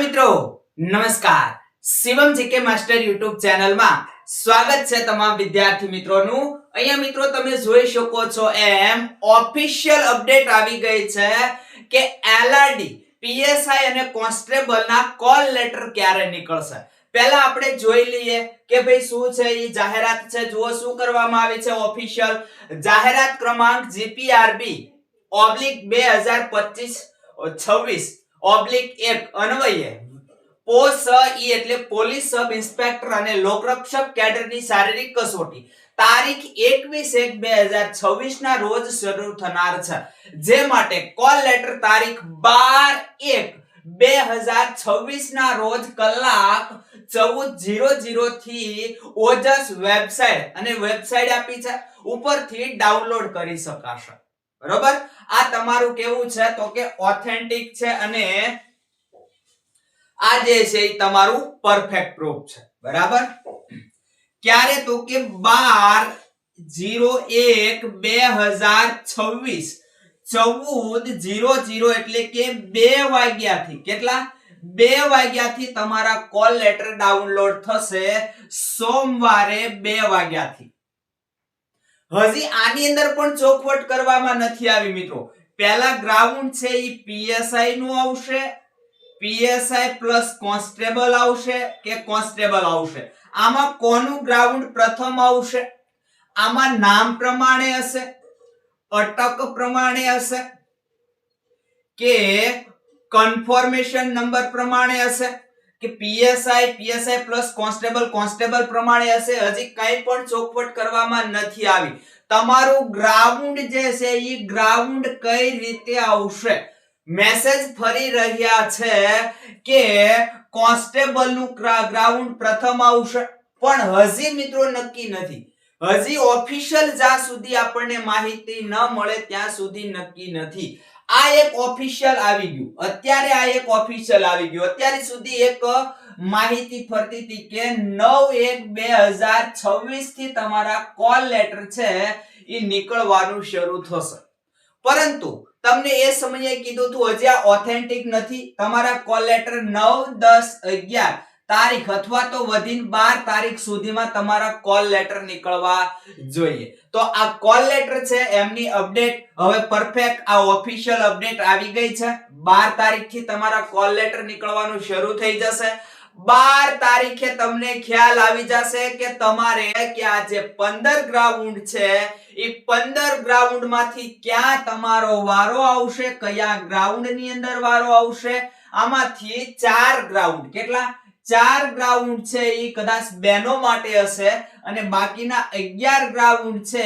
મિત્રો, નમસ્કાર. Shivam GK master YouTube ચેનલમાં સ્વાગત છે તમામ વિદ્યાર્થી મિત્રોનું. અહીંયા મિત્રો તમે જોઈ શકો છો એમ ઓફિશિયલ અપડેટ આવી ગઈ છે કે એલઆરડી પીએસઆઈ અને કોન્સ્ટેબલના કોલ લેટર ક્યારે નીકળશે? પહેલા આપણે જોઈ લઈએ કે ભાઈ શું છે એ જાહેરાત છે. જુઓ શું કરવામાં આવી છે ઓફિશિયલ જાહેરાત ક્રમાંક જીપીઆરબી ઓબ્લિક બે હજાર પચીસ છવ્વીસ. ઓબ્લિક એક અન્વયે પોસ ઈ એટલે પોલીસ સબ ઇન્સ્પેક્ટર અને લોકરક્ષક કેડરની શારીરિક કસોટી. તારીખ એકવીસ એક બે હજાર છવ્વીસ ના રોજ શરૂ થનાર છે. જે માટે કોલ લેટર તારીખ બાર એક બે હજાર છવ્વીસ ના રોજ કલાક ચૌદ જીરો જીરો થી ઓજસ વેબસાઇટ અને વેબસાઇટ આપી છે. ઉપરથી ડાઉનલોડ કરી શકાશે. બરોબર? આ તમારું કેવું છે? તો કે ઓથેન્ટિક છે અને આ જે છે એ તમારું પરફેક્ટ પ્રૂફ છે. બરાબર? ક્યારે તો કે બાર જીરો એક બે હજાર છવ્વીસ ચૌદ જીરો જીરો એટલે કે બે વાગ્યાથી. કેટલા? બે વાગ્યાથી તમારા કોલ લેટર ડાઉનલોડ થશે સોમવારે બે વાગ્યાથી. હજી આની અંદર પણ ચોકવટ કરવામાં નથી આવી, મિત્રો. પહેલા ગ્રાઉન્ડ છે એ પીએસઆઈ નું આવશે પીએસઆઈ પ્લસ કોન્સ્ટેબલ આવશે કે કોન્સ્ટેબલ આવશે? આમાં કોનું ગ્રાઉન્ડ પ્રથમ આવશે? આમાં નામ પ્રમાણે હશે અટક પ્રમાણે હશે કે કન્ફર્મેશન નંબર પ્રમાણે હશે? કે PSI PSI plus constable constable પ્રમાણે હશે. હજી કંઈ પણ ચોકવટ કરવામાં નથી આવી. તમારું ગ્રાઉન્ડ જે છે એ ગ્રાઉન્ડ કઈ રીતે આવશે? મેસેજ ફરી રહ્યા છે કે કોન્સ્ટેબલનું ગ્રાઉન્ડ પ્રથમ આવશે. પણ હજી મિત્રો નક્કી નથી. હજી ઓફિશિયલ જ્યાં સુધી આપણને માહિતી ન મળે, ત્યાં સુધી નક્કી નથી. આ એક ઓફિશિયલ આવી ગયું. અત્યારે આ એક ઓફિશિયલ આવી ગયું. અત્યારે સુધી એક માહિતી ફરતી હતી કે નવ એક બે હજાર છવ્વીસથી તમારા કોલ લેટર છે એ નીકળવાનું શરૂ થશે. પરંતુ તમને એ સમયે કીધું હતું, હજી આ ઓથેન્ટિક નથી. તમારા કોલ લેટર નવ દસ અગિયાર તારીખ અથવા તો વધીને બાર તારીખ સુધીમાં તમારા કોલ લેટર નીકળવા જોઈએ. તો આ કોલ લેટર છે, એમની અપડેટ હવે પરફેક્ટ આ ઓફિશિયલ અપડેટ આવી ગઈ છે. બાર તારીખથી તમારા કોલ લેટર નીકળવાનું શરૂ થઈ જશે. બાર તારીખે તમને ખ્યાલ આવી જશે કે તમારે કે આ જે પંદર ગ્રાઉન્ડ છે, એ પંદર ગ્રાઉન્ડમાંથી ક્યાં તમારો વારો આવશે, કયા ગ્રાઉન્ડની અંદર વારો આવશે? આમાંથી ચાર ગ્રાઉન્ડ. કેટલા? ચાર ગ્રાઉન્ડ છે એ કદાચ બહેનો માટે હશે અને બાકીના અગિયાર ગ્રાઉન્ડ છે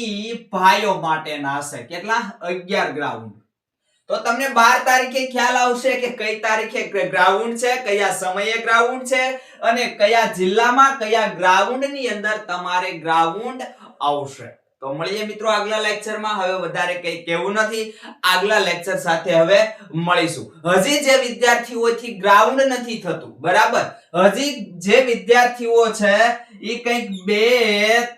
એ ભાઈઓ માટેના હશે. કેટલા? અગિયાર ગ્રાઉન્ડ તો તમને બાર તારીખે ખ્યાલ આવશે કે કઈ તારીખે ગ્રાઉન્ડ છે, કયા સમયે ગ્રાઉન્ડ છે અને કયા જિલ્લામાં કયા ગ્રાઉન્ડની અંદર તમારે ગ્રાઉન્ડ આવશે. તો મળીએ મિત્રો આગલા લેક્ચરમાં હવે વધારે કઈ કહેવું નથી. આગલા લેક્ચર સાથે હવે મળીશું. હજી જે વિદ્યાર્થીઓથી ગ્રાઉન્ડ નથી થતું, બરાબર? હજી જે વિદ્યાર્થીઓ છે એ કંઈક બે,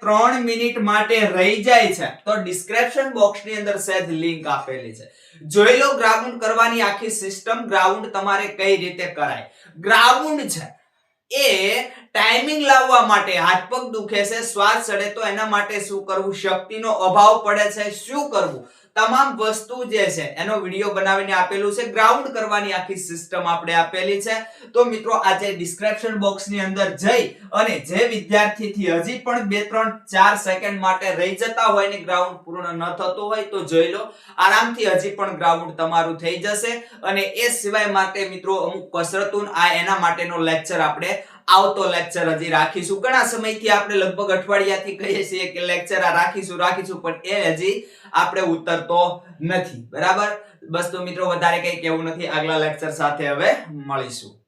ત્રણ મિનિટ માટે રહી જાય છે. તો ડિસ્ક્રિપ્શન બોક્સની અંદર સહેજ લિંક આપેલી છે. જોઈ લો ગ્રાઉન્ડ કરવાની આખી સિસ્ટમ ગ્રાઉન્ડ તમારે કઈ રીતે કરાય. ગ્રાઉન્ડ છે. એ ટાઈમિંગ લાવવા માટે હાથ પગ દુખે છે, શ્વાસ ચડે તો એના માટે શું કરવું? શક્તિનો અભાવ પડે છે, શું કરવું? તમામ વસ્તુ જે છે, એનો વીડિયો બનાવીને આપેલું છે. ગ્રાઉન્ડ કરવાની આખી સિસ્ટમ આપણે આપેલી છે. તો મિત્રો, આજે ડિસ્ક્રિપ્શન બોક્સની અંદર જઈ અને જે વિદ્યાર્થીથી હજી પણ બે, ત્રણ, ચાર સેકન્ડ માટે રહી જતા હોય ને ગ્રાઉન્ડ પૂર્ણ ન થતું હોય તો જોઈ લો. આરામથી હજી પણ ગ્રાઉન્ડ તમારું થઈ જશે. અને એ સિવાય માટે મિત્રો, અમુક કસરતો આ એના માટેનો લેક્ચર આપણે આવતો લેક્ચર હજી રાખીશું. ઘણા સમયથી આપણે લગભગ અઠવાડિયાથી કહીએ છીએ કે લેક્ચર આ રાખીશું રાખીશું, પણ એ હજી આપણે ઉતરતો નથી. બરાબર? બસ તો મિત્રો, વધારે કઈ કેવું નથી. આગલા લેક્ચર સાથે હવે મળીશું.